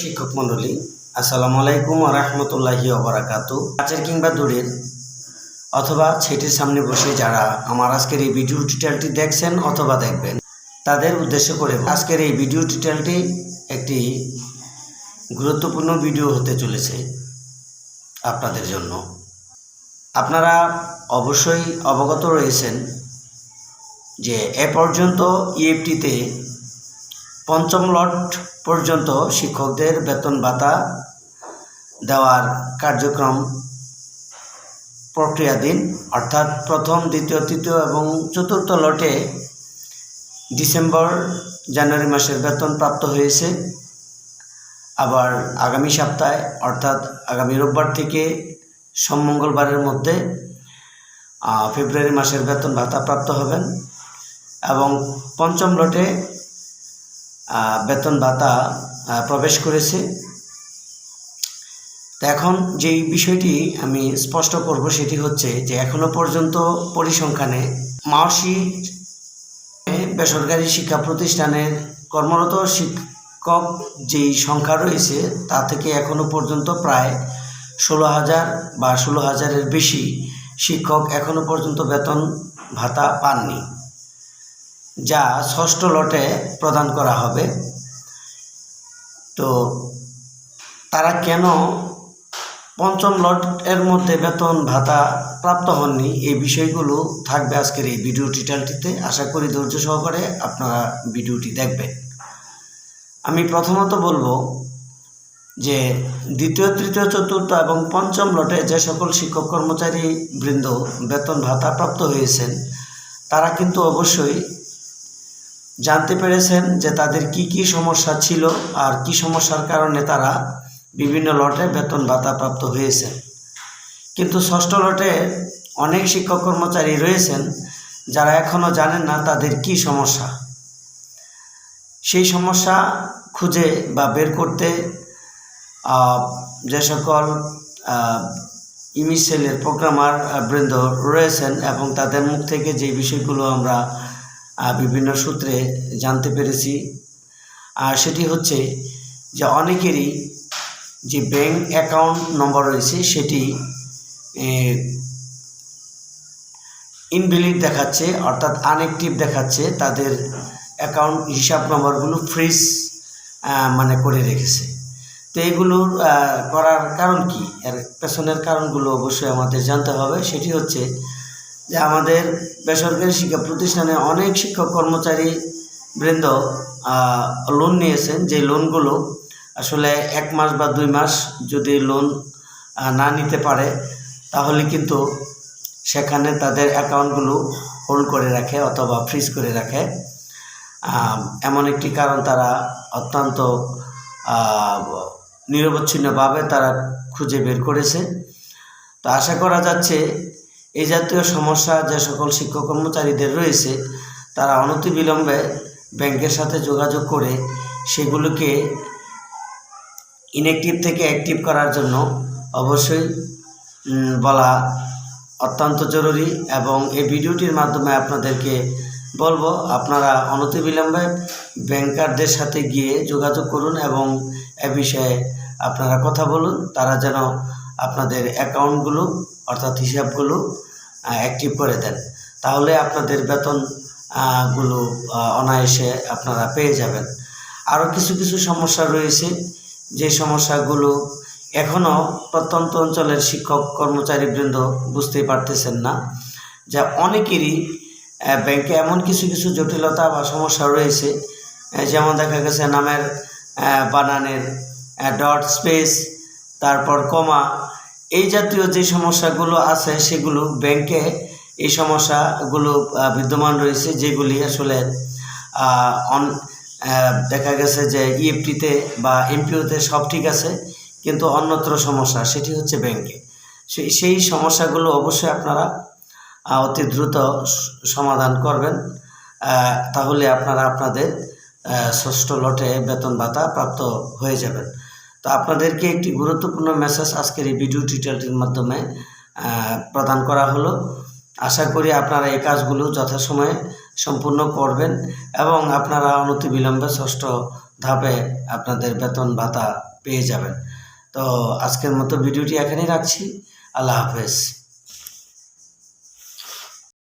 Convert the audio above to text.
শিক্ষক মণ্ডলী, আসসালামু আলাইকুম রহমতুল্লাহি ওবরাকাতু কাছের কিংবা দূরের, অথবা ছেটির সামনে বসে যারা আমার আজকের এই ভিডিও টিউটোরিয়ালটি দেখছেন অথবা দেখবেন, তাদের উদ্দেশ্য করে আজকের এই ভিডিও টিউটোরিয়ালটি একটি গুরুত্বপূর্ণ ভিডিও হতে চলেছে আপনাদের জন্য। আপনারা অবশ্যই অবগত রয়েছেন যে এ পর্যন্ত ইএফটিতে পঞ্চম লট পর্যন্ত শিক্ষকদের বেতন ভাতা দেওয়ার কার্যক্রম প্রক্রিয়াধীন, অর্থাৎ প্রথম, দ্বিতীয়, তৃতীয় এবং চতুর্থ লটে ডিসেম্বর, জানুয়ারি মাসের বেতন প্রাপ্ত হয়েছে। আবার আগামী সপ্তাহে, অর্থাৎ আগামী রোববার থেকে সোম মঙ্গলবারের মধ্যে ফেব্রুয়ারি মাসের বেতন ভাতা প্রাপ্ত হবেন। এবং পঞ্চম লটে বেতন ভাতা প্রবেশ করেছে। তো এখন যেই বিষয়টি আমি স্পষ্ট করব সেটি হচ্ছে যে এখনও পর্যন্ত পরিসংখ্যানে মাওসি বেসরকারি শিক্ষা প্রতিষ্ঠানের কর্মরত শিক্ষক যেই সংখ্যা রয়েছে, তা থেকে এখনও পর্যন্ত প্রায় ষোলো হাজার বা ষোলো হাজারের বেশি শিক্ষক এখনও পর্যন্ত বেতন ভাতা পাননি। যা ষষ্ঠ লটে প্রদান করা হবে। তো তারা কেন পঞ্চম লটের মধ্যে বেতন ভাতা প্রাপ্ত হননি? এই বিষয়গুলো থাকবে আজকের এই ভিডিও টিটালটিতে আশা করি ধৈর্য সহকারে আপনারা ভিডিওটি দেখবেন। আমি প্রথমত বলব যে দ্বিতীয়, তৃতীয়, চতুর্থ এবং পঞ্চম লটে যে সকল শিক্ষক কর্মচারী বৃন্দ বেতন ভাতা প্রাপ্ত হয়েছেন, তারা কিন্তু অবশ্যই জানতে পেরেছেন যে তাদের কি কি সমস্যা ছিল আর কি সমস্যার কারণে তারা বিভিন্ন লটে বেতন ভাতা প্রাপ্ত হয়েছেন। কিন্তু ষষ্ঠ লটে অনেক শিক্ষক কর্মচারী রয়েছেন যারা এখনও জানেন না তাদের কি সমস্যা। সেই সমস্যা খুঁজে বা বের করতে যে সকল ইমিসেলের প্রোগ্রামার বৃন্দ রয়েছেন এবং তাদের মুখ থেকে যে বিষয়গুলো আমরা বিভিন্ন সূত্রে জানতে পেরেছি। আর সেটি হচ্ছে যে অনেকেরই যে ব্যাংক অ্যাকাউন্ট নম্বর রয়েছে, সেটি ইনভ্যালিড দেখাচ্ছে, অর্থাৎ আনএক্টিভ দেখাচ্ছে, তাদের অ্যাকাউন্ট হিসাব নম্বরগুলো ফ্রিজ মানে করে রেখেছে। তো এগুলোর করার কারণ কি? এর পেছনের কারণগুলো অবশ্যই আমাদের জানতে হবে। সেটি হচ্ছে যে আমাদের বেসরকারি শিক্ষা প্রতিষ্ঠানে অনেক শিক্ষক কর্মচারী বৃন্দ লোন নিয়েছেন। যে লোনগুলো আসলে এক মাস বা দুই মাস যদি লোন না নিতে পারে, তাহলে কিন্তু সেখানে তাদের অ্যাকাউন্টগুলো হোল্ড করে রাখে অথবা ফ্রিজ করে রাখে। এমন একটি কারণ তারা অত্যন্ত নিরবচ্ছিন্নভাবে তারা খুঁজে বের করেছে। তো আশা করা যাচ্ছে এই জাতীয় সমস্যা যে সকল শিক্ষক কর্মচারীদের রয়েছে, তারা অনতিবিলম্বে ব্যাংকের সাথে যোগাযোগ করে সেগুলোকে ইনঅ্যাক্টিভ থেকে অ্যাক্টিভ করার জন্য অবশ্যই বলা অত্যন্ত জরুরি এবং এই ভিডিওটির মাধ্যমে আপনাদেরকে বলব, আপনারা অনতিবিলম্বে ব্যাংকারদের সাথে গিয়ে যোগাযোগ করুন এবং এ বিষয়ে আপনারা কথা বলুন, তারা যেন আপনাদের অ্যাকাউন্টগুলো, অর্থাৎ হিসাবগুলো অ্যাক্টিভ করে দেন। তাহলে আপনাদের বেতনগুলো অনায়াসে আপনারা পেয়ে যাবেন। আরও কিছু কিছু সমস্যা রয়েছে। যে সমস্যাগুলো এখনও প্রত্যন্ত অঞ্চলের শিক্ষক কর্মচারীবৃন্দ বুঝতেই পারতেছেন না, যা অনেকেরই ব্যাংকে এমন কিছু কিছু জটিলতা বা সমস্যা রয়েছে যেমন দেখা গেছে নামের বানানের ডট স্পেস, তারপর কমা এই জাতীয় যে সমস্যাগুলো আছে সেগুলো ব্যাংকে এই সমস্যাগুলো বিদ্যমান রয়েছে, যেগুলি আসলে অন দেখা গেছে যে ইএফটিতে বা এমপিওতে সব ঠিক আছে, কিন্তু অন্যত্র সমস্যা, সেটি হচ্ছে ব্যাংকে সেই সেই সমস্যাগুলো অবশ্যই আপনারা অতি দ্রুত সমাধান করবেন তাহলে আপনারা আপনাদের ষষ্ঠ লটে বেতন ভাতা প্রাপ্ত হয়ে যাবেন। তো আপনাদেরকে একটি গুরুত্বপূর্ণ মেসেজ আজকের এই ভিডিও টিউটোরিয়ালটির মাধ্যমে প্রদান করা হলো। আশা করি আপনারা এই কাজগুলো যথাসময়ে সম্পূর্ণ করবেন এবং আপনারা অনতিবিলম্বে ষষ্ঠ ধাপে আপনাদের বেতন ভাতা পেয়ে যাবেন। তো আজকের মতো ভিডিওটি এখানেই রাখছি। আল্লাহ হাফেজ।